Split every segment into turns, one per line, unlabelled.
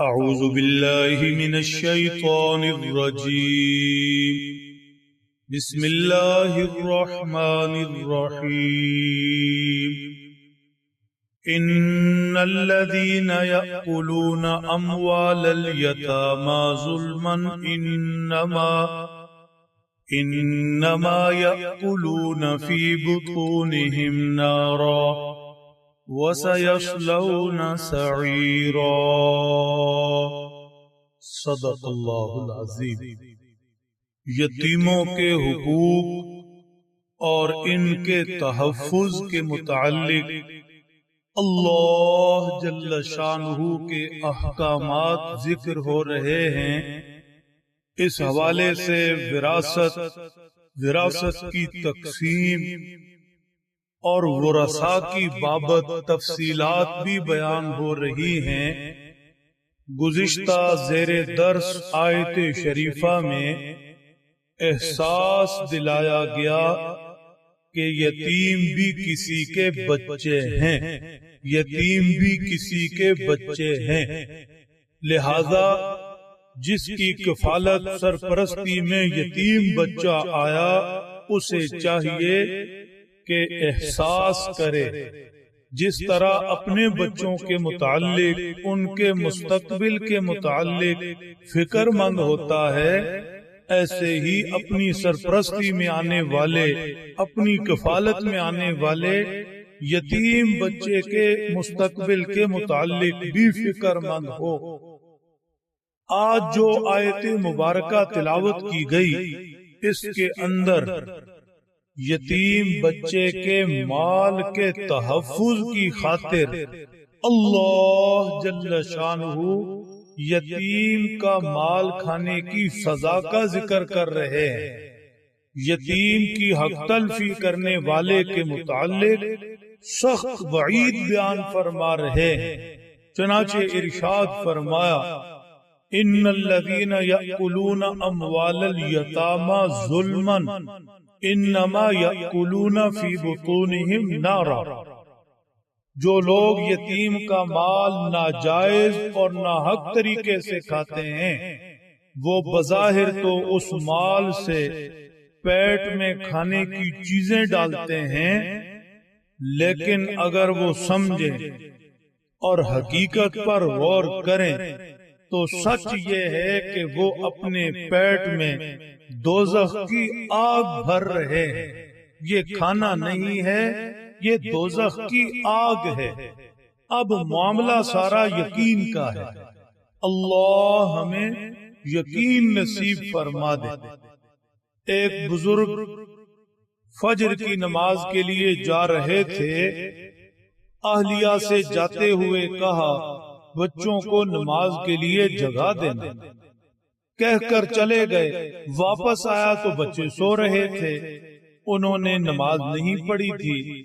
أعوذ بالله من الشيطان الرجيم. بسم الله الرحمن الرحيم. إن الذين يأكلون أموال اليتامى ظلما إنما إنما يأكلون في بطونهم نارا. وسيصلون سعيرا. صدق اللہ العظیم. یتیموں کے حقوق اور ان کے تحفظ کے متعلق اللہ جل شانہ کے احکامات ذکر ہو رہے ہیں۔ اس حوالے سے وراثت وراثت کی تقسیم اور ورثا کی بابت تفصیلات بھی بیان ہو رہی ہیں۔ گزشتہ زیر درس آیت شریفہ میں احساس دلایا گیا کہ یتیم بھی کسی کے بچے ہیں۔ یتیم بھی کسی کے بچے ہیں۔ لہذا جس کی کفالت سرپرستی میں یتیم بچہ آیا اسے چاہیے کہ احساس کرے۔ جس طرح اپنے بچوں کے متعلق ان کے مستقبل کے متعلق فکر مند ہوتا ہے ایسے ہی اپنی سرپرستی میں آنے والے اپنی کفالت میں آنے والے یتیم بچے کے مستقبل کے متعلق بھی فکر مند ہو۔ آج جو آیت مبارکہ تلاوت کی گئی اس کے اندر یتیم بچے کے مال کے تحفظ کی خاطر اللہ جل شانہ یتیم کا مال کھانے کی سزا کا ذکر کر رہے ہیں۔ یتیم کی حق تلفی کرنے والے کے متعلق سخت وعید بیان فرما رہے ہیں۔ چنانچہ ارشاد فرمایا ان الذين ياكلون اموال اليتامى ظلما انما یاکلون فی بطونہم نارا۔ جو لوگ یتیم کا مال ناجائز اور ناحق طریقے سے کھاتے ہیں، وہ بظاہر تو اس مال سے پیٹ میں کھانے کی چیزیں ڈالتے ہیں، لیکن اگر وہ سمجھیں اور حقیقت پر غور کریں تو سچ یہ ہے کہ وہ اپنے پیٹ میں دوزخ کی آگ بھر رہے ہیں۔ یہ کھانا نہیں ہے، یہ دوزخ کی آگ ہے۔ اب معاملہ سارا یقین کا ہے۔ اللہ ہمیں یقین نصیب فرما دے۔ ایک بزرگ فجر کی نماز کے لیے جا رہے تھے۔ اہلیہ سے جاتے ہوئے کہا بچوں کو نماز کے لیے جگہ دینا۔ کہہ کر چلے گئے۔ واپس آیا تو بچے سو رہے تھے۔ انہوں نے نماز نہیں پڑھی تھی۔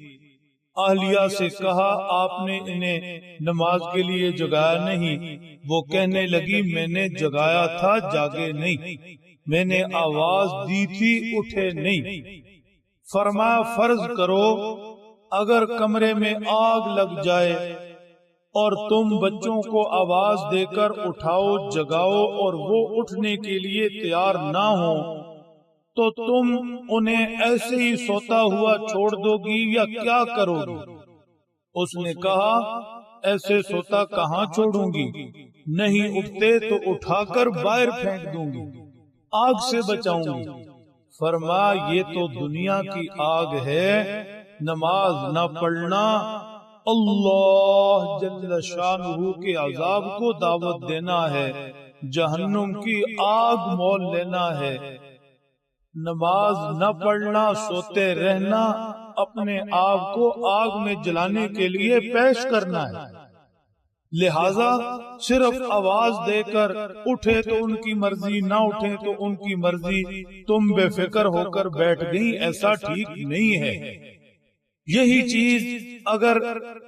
اہلیہ سے کہا آپ نے انہیں نماز کے لیے جگایا نہیں۔ وہ کہنے لگی میں نے جگایا تھا جاگے نہیں۔ میں نے آواز دی تھی اٹھے نہیں۔ فرمایا فرض کرو اگر کمرے میں آگ لگ جائے اور تم بچوں کو آواز دے کر اٹھاؤ، جگاؤ اور وہ اٹھنے کے لیے تیار نہ ہو۔ تو تم انہیں ایسے ہی سوتا ہوا چھوڑ دو گی یا کیا کرو؟ گی اس نے کہا، ایسے سوتا کہاں چھوڑوں گی؟ نہیں اٹھتے تو اٹھا کر باہر پھینک دوں گی، آگ سے بچاؤں گی۔ فرما، یہ تو دنیا کی آگ ہے، نماز نہ پڑھنا اللہ جل شانہ کے عذاب کو دعوت دینا ہے، جہنم کی آگ مول لینا ہے۔ نماز نہ پڑھنا، سوتے رہنا، اپنے آپ کو آگ میں جلانے کے لیے پیش کرنا ہے۔ لہذا صرف آواز دے کر اٹھے تو ان کی مرضی، نہ اٹھے تو ان کی مرضی۔ تم بے فکر ہو کر بیٹھ گئی ایسا ٹھیک نہیں ہے۔ یہی چیز اگر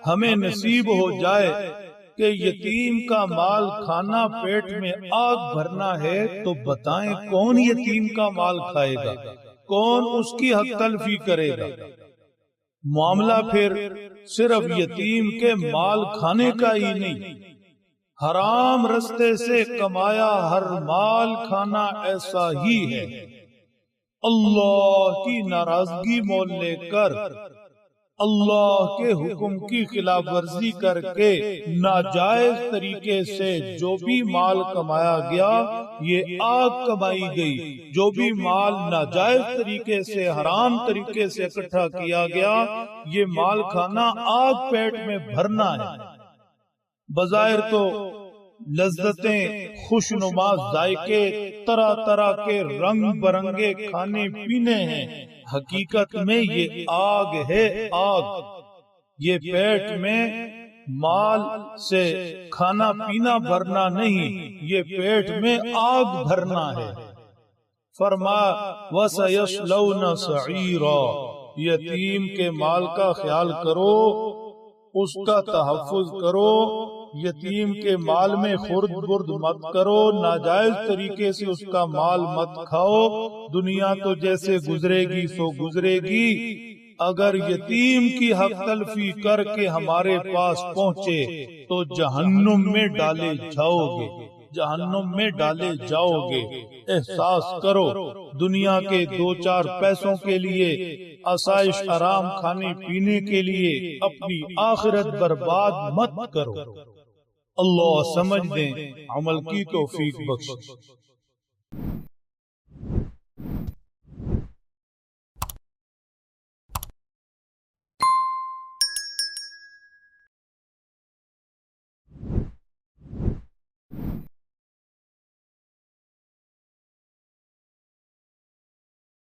ہمیں نصیب ہو جائے کہ یتیم کا مال کھانا پیٹ میں آگ بھرنا ہے تو بتائیں کون یتیم کا مال کھائے گا؟ کون اس کی حق تلفی کرے گا؟ معاملہ پھر صرف یتیم کے مال کھانے کا ہی نہیں۔ حرام رستے سے کمایا ہر مال کھانا ایسا ہی ہے۔ اللہ کی ناراضگی مول لے کر اللہ کے حکم کی خلاف ورزی کر کے ناجائز طریقے سے جو بھی مال کمایا گیا، یہ آگ کمائی گئی۔ جو بھی مال ناجائز طریقے سے، حرام طریقے سے اکٹھا کیا گیا، یہ مال کھانا آگ پیٹ میں بھرنا ہے۔ بظاہر تو لذتیں خوش نما ذائقے، طرح طرح کے رنگ برنگے کھانے پینے ہیں۔ حقیقت میں یہ آگ ہے، آگ۔ یہ پیٹ میں مال سے کھانا پینا بھرنا نہیں، یہ پیٹ میں آگ بھرنا ہے۔ فرما وَسَيَسْلَوْنَ سَعِيرًا۔ یتیم کے مال کا خیال کرو، اس کا تحفظ کرو۔ یتیم کے مال میں خرد برد مت کرو، ناجائز طریقے سے اس کا مال مت کھاؤ، دنیا تو جیسے گزرے گی سو گزرے گی۔ اگر یتیم کی حق تلفی کر کے ہمارے پاس پہنچے تو جہنم میں ڈالے جاؤ گے جہنم میں ڈالے جاؤ گے احساس کرو، دنیا کے دو چار پیسوں کے لیے، آسائش آرام کھانے پینے کے لیے اپنی آخرت برباد مت کرو۔ اللہ سمجھ دیں عمل کی توفیق بخش۔